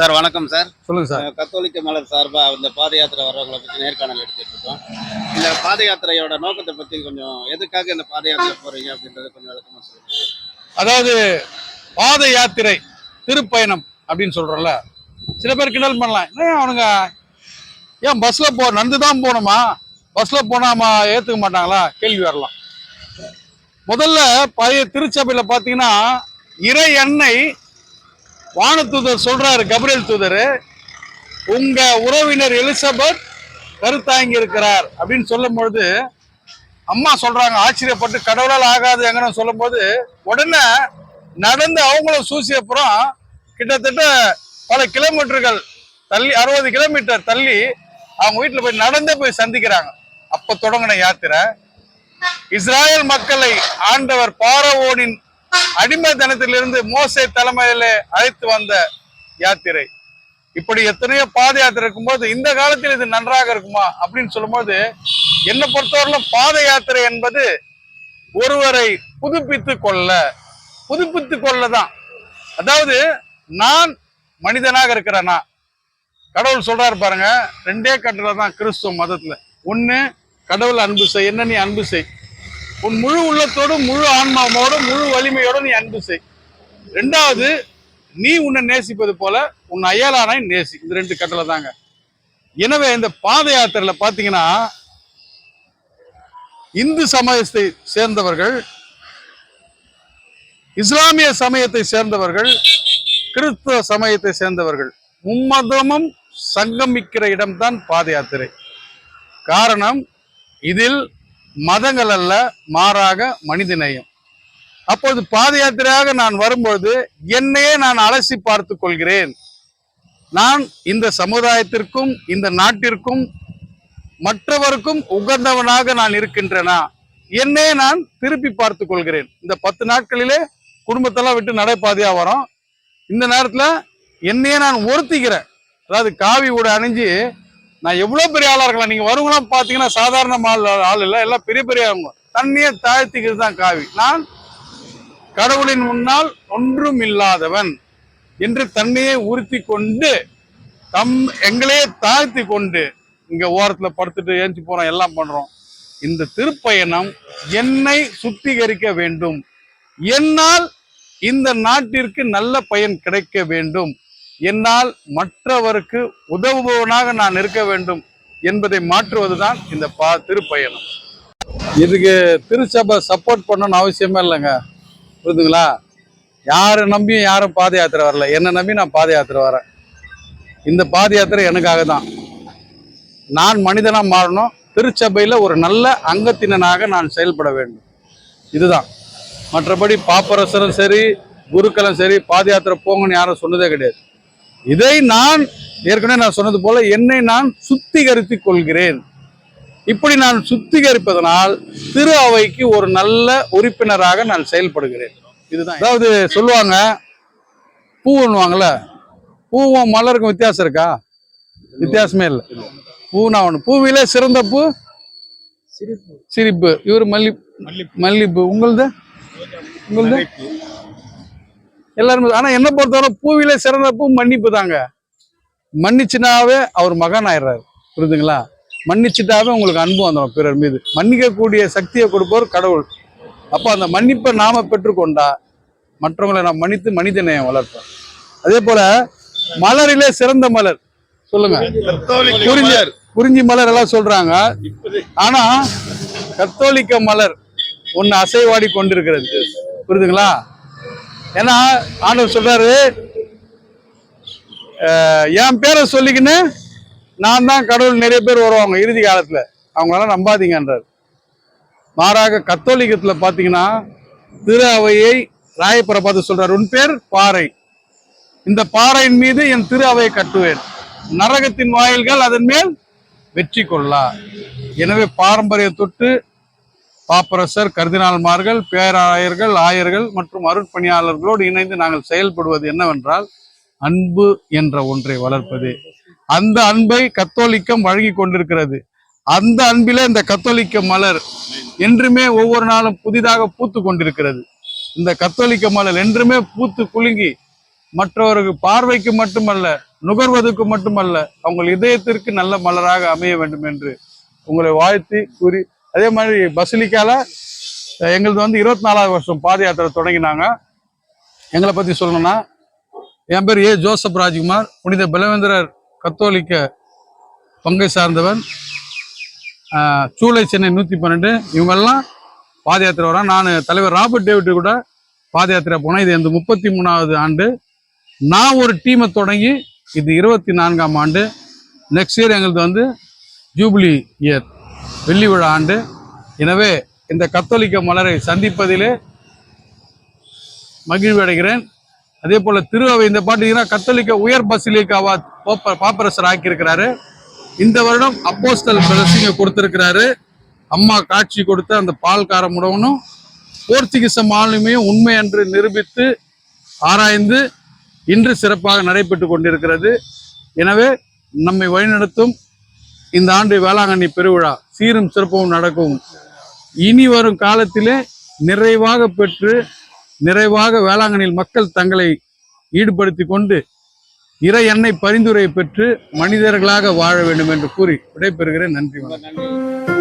Sir வணக்கம் sir. சொல்லுங்க sir. கத்தோலிக்க மலர் சார்பா இந்த பாத யாத்திரை வர்றவங்களை பத்தி நேர்காணல் எடுத்துட்டு இருக்கோம். இந்த பாத யாத்திரையோட நோக்கத்தை பத்தி கொஞ்சம் எதுக்காக இந்த பாத யாத்திரை போறீங்க அப்படின்றத கொஞ்சம் விளக்கமா சொல்லுங்க. அதாவது பாத யாத்திரை திருப்பயணம் அப்படின்னு சொல்றோம்ல. சில பேர் கிண்டல் பண்ணலாம். என்ன அவனுங்க? ஏன் பஸ்ல போ நடந்து தான் போகணுமா பஸ்ல போனாமா ஏத்துக்க மாட்டாங்களா? கேள்வி வரலாம். முதல்ல பழைய திருச்சபையில பாத்தீங்கன்னா இறை எண்ணெய் வானத்தூதர் சொல்றாரு கபிரேல் தூதர் உங்க உறவினர் எலிசபெத் கருத்தாங்கி இருக்கிறார் அப்படின்னு சொல்லும் பொழுது அம்மா சொல்றாங்க ஆச்சரியப்பட்டு கடவுளால் ஆகாது எங்கன்னு சொல்லும்போது உடனே நடந்து அவங்களும் சூசியப்புறம் கிட்டத்தட்ட பல கிலோமீட்டர்கள் தள்ளி அறுபது கிலோமீட்டர் தள்ளி அவங்க வீட்டில் போய் நடந்தே போய் சந்திக்கிறாங்க. அப்ப தொடங்கின யாத்திரை. இஸ்ராயல் மக்களை ஆண்டவர் பாரவோனின் அடிமைத்தனத்திலிருந்து மோசை தலைமையில அழைத்து வந்த யாத்திரை. இப்படி எத்தனையோ பாத யாத்திரை இருக்கும்போது இந்த காலத்தில் இது நன்றாக இருக்குமா அப்படின்னு சொல்லும்போது என்னை பொறுத்தவரையிலும் பாத யாத்திரை என்பது ஒருவரை புதுப்பித்து கொள்ள புதுப்பித்து கொள்ளதான். அதாவது நான் மனிதனாக இருக்கிறேனா? கடவுள் சொல்றாரு பாருங்க ரெண்டே கட்டளை தான் கிறிஸ்துவ மதத்துல. ஒன்னு கடவுள் அன்பு செய் என்ன நீ அன்பு செய்? உன் முழு உள்ளத்தோடு முழு ஆன்மாவோடு முழு வலிமையோடு நீ அன்பு செய். ரெண்டாவது நீ உன்னை நேசிப்பது போல உன் அயலானை நேசி. இந்த ரெண்டு கட்டளை தாங்க. எனவே இந்த பாத யாத்திரையில பாத்தீங்கன்னா இந்து சமயத்தை சேர்ந்தவர்கள் இஸ்லாமிய சமயத்தை சேர்ந்தவர்கள் கிறிஸ்தவ சமயத்தை சேர்ந்தவர்கள் மும்மதமும் சங்கமிக்கிற இடம்தான் பாத யாத்திரை. காரணம் இதில் மதங்கள் அல்ல மாறாக மனிதநேயம். அப்போது பாத யாத்திரையாக நான் வரும்பொழுது என்னையே நான் அலசி பார்த்து கொள்கிறேன். நான் இந்த சமுதாயத்திற்கும் இந்த நாட்டிற்கும் மற்றவருக்கும் உகந்தவனாக நான் இருக்கின்றனா? என்னே நான் திருப்பி பார்த்து கொள்கிறேன். இந்த பத்து நாட்களிலே குடும்பத்தெல்லாம் விட்டு நடைபாதையா வரோம். இந்த நேரத்தில் என்னையே நான் ஒருத்திக்கிறேன் அதாவது காவி உடை அணிஞ்சு நான் எவ்வளவு பெரிய ஆளா இருக்கலாம். நீங்க வருவங்களாம் பாத்தீங்கன்னா சாதாரண ஆள் ஆள் இல்லை. எல்லாம் பெரிய பெரிய அவங்க தண்ணியை தாழ்த்திக்கிறது தான் காவி. நான் கடவுளின் முன்னால் ஒன்றும் இல்லாதவன் என்று தன்னையே உறுத்தி கொண்டு தம் எங்களையே தாழ்த்தி கொண்டு இங்க ஓரத்துல படுத்துட்டு ஏஞ்சி போறோம் எல்லாம் பண்றோம். இந்த திருப்பயணம் என்னை சுத்திகரிக்க வேண்டும். என்னால் இந்த நாட்டிற்கு நல்ல பயன் கிடைக்க வேண்டும். என்னால் மற்றவருக்கு உதவுபவனாக நான் இருக்க வேண்டும் என்பதை மாற்றுவதுதான் இந்த பா திருப்பயணம். இதுக்கு திருச்சபை சப்போர்ட் பண்ணணும்னு அவசியமே இல்லைங்க. புரியுதுங்களா? யாரை நம்பியும் யாரும் பாத யாத்திரை வரல. என்னை நம்பி நான் பாத யாத்திரை வரேன். இந்த பாத யாத்திரை எனக்காக தான். நான் மனிதனாக மாறணும். திருச்சபையில் ஒரு நல்ல அங்கத்தினனாக நான் செயல்பட வேண்டும். இதுதான். மற்றபடி பாப்பரசரும் சரி குருக்களும் சரி பாத யாத்திரை போங்கன்னு யாரும் சொன்னதே கிடையாது. இதை நான் ஏற்கனவே நான் சொன்னது போல என்னை நான் சுத்திகரித்துக் கொள்கிறேன். இப்படி நான் சுத்திகரிப்பதனால் திரு அவைக்கு ஒரு நல்ல உறுப்பினராக நான் செயல்படுகிறேன். இதுதான். அதாவது சொல்லுவாங்க பூன்னுவாங்கல்ல பூவும் மலருக்கும் வித்தியாசம் இருக்கா? வித்தியாசமே இல்லை. பூனா ஒன்று பூவிலே சிறந்த பூ? சிரிப்பு. இவர் மல்லி மல்லிப்பூ. உங்களுது? உங்களுது? எல்லாருமே ஆனா என்ன பொறுத்தவரை பூவிலே சிறந்த பூ மன்னிப்பு தாங்க மன்னிச்சுனாவே அவர் மகன் ஆயிடுறாரு புரியுதுங்களா? மன்னிச்சுட்டாவே உங்களுக்கு அன்பு வந்துடும் பிறர் மீது. மன்னிக்கக்கூடிய சக்தியை கொடுப்பவர் கடவுள். அப்போ அந்த மன்னிப்பை நாம பெற்றுக்கொண்டா மற்றவங்களை நாம் மன்னித்து மனித நேயம் வளர்ப்போம். அதே போல மலரிலே சிறந்த மலர். சொல்லுங்க. குறிஞ்சி குறிஞ்சி மலர் எல்லாம் சொல்றாங்க. ஆனா கத்தோலிக்க மலர் ஒன்னு அசைவாடி கொண்டிருக்கிறது. புரியுதுங்களா? ஏன்னா ஆண்டவர் சொல்றாரு என் பேரை சொல்லிக்கின்னு நான் தான் கடவுள் நிறைய பேர் வருவாங்க இறுதி காலத்தில். அவங்களெல்லாம் நம்பாதீங்கன்றார். மாறாக கத்தோலிக்கத்தில் பார்த்தீங்கன்னா திரு அவையை ராயப்பரை பார்த்து சொல்றார் உன் பேர் பாறை. இந்த பாறையின் மீது என் திரு அவையை கட்டுவேன். நரகத்தின் வாயில்கள் அதன் மேல் வெற்றி கொள்ளா. எனவே பாரம்பரிய தொட்டு பாப்பரசர் கர்தினால்மார்கள் பேராயர்கள் ஆயர்கள் மற்றும் அருட்பணியாளர்களோடு இணைந்து நாங்கள் செயல்படுவது என்னவென்றால் அன்பு என்ற ஒன்றை வளர்ப்பது. அந்த அன்பை கத்தோலிக்கம் வழங்கி கொண்டிருக்கிறது. அந்த அன்பிலே இந்த கத்தோலிக்க மலர் என்றுமே ஒவ்வொரு நாளும் புதிதாக பூத்து கொண்டிருக்கிறது. இந்த கத்தோலிக்க மலர் என்றுமே பூத்து குலுங்கி மற்றவருக்கு பார்வைக்கு மட்டுமல்ல நுகர்வதற்கு மட்டுமல்ல அவங்க இதயத்திற்கு நல்ல மலராக அமைய வேண்டும் என்று உங்களை வாழ்த்தி கூறி அதே மாதிரி பசிலிக்கால எங்களது வந்து இருபத்தி நாலாவது வருஷம் பாத யாத்திரை தொடங்கினாங்க. எங்களை பத்தி சொல்லணும்னா என் பேர் ஏ ஜோசப் ராஜ்குமார். புனித பலவேந்திரர் கத்தோலிக்க பங்கை சார்ந்தவன் சூளை சென்னை நூற்றி பன்னெண்டு. இவங்கெல்லாம் பாத யாத்திரை வரோம் நான் தலைவர் ராபர்ட் டேவிட் கூட பாத யாத்திரை போனேன். இது இந்த முப்பத்தி மூணாவது ஆண்டு. நான் ஒரு டீமை தொடங்கி இது இருபத்தி நான்காம் ஆண்டு. நெக்ஸ்ட் இயர் எங்களுக்கு வந்து ஜூபிலி இயர் வெள்ளி விழா ஆண்டு. எனவே இந்த கத்தோலிக்க மலரை சந்திப்பதிலே மகிழ்வு அடைகிறேன். அதே போல திருவை இந்த பாத்தீங்கன்னா கத்தோலிக்க உயர் பசிலிக்காவா பாப்பரசர் ஆக்கியிருக்கிறாரு. இந்த வருடம் அப்போஸ்தல் பிரசிங்க கொடுத்துருக்கிறாரு. அம்மா காட்சி கொடுத்த அந்த பால் காரம் உணவனும் போர்ச்சுகீச மாலுமையும் உண்மை என்று நிரூபித்து ஆராய்ந்து இன்று சிறப்பாக நடைபெற்று கொண்டிருக்கிறது. எனவே நம்மை வழிநடத்தும் இந்த ஆண்டு வேளாங்கண்ணி பெருவிழா சீரும் சிறப்பும் நடக்கும். இனி வரும் காலத்திலே நிறைவாக பெற்று நிறைவாக வேளாங்கண்ணியில் மக்கள் தங்களை ஈடுபடுத்தி கொண்டு இறை எண்ணெய் பரிந்துரை பெற்று மனிதர்களாக வாழ வேண்டும் என்று கூறி விடைபெறுகிறேன். நன்றி வணக்கம்.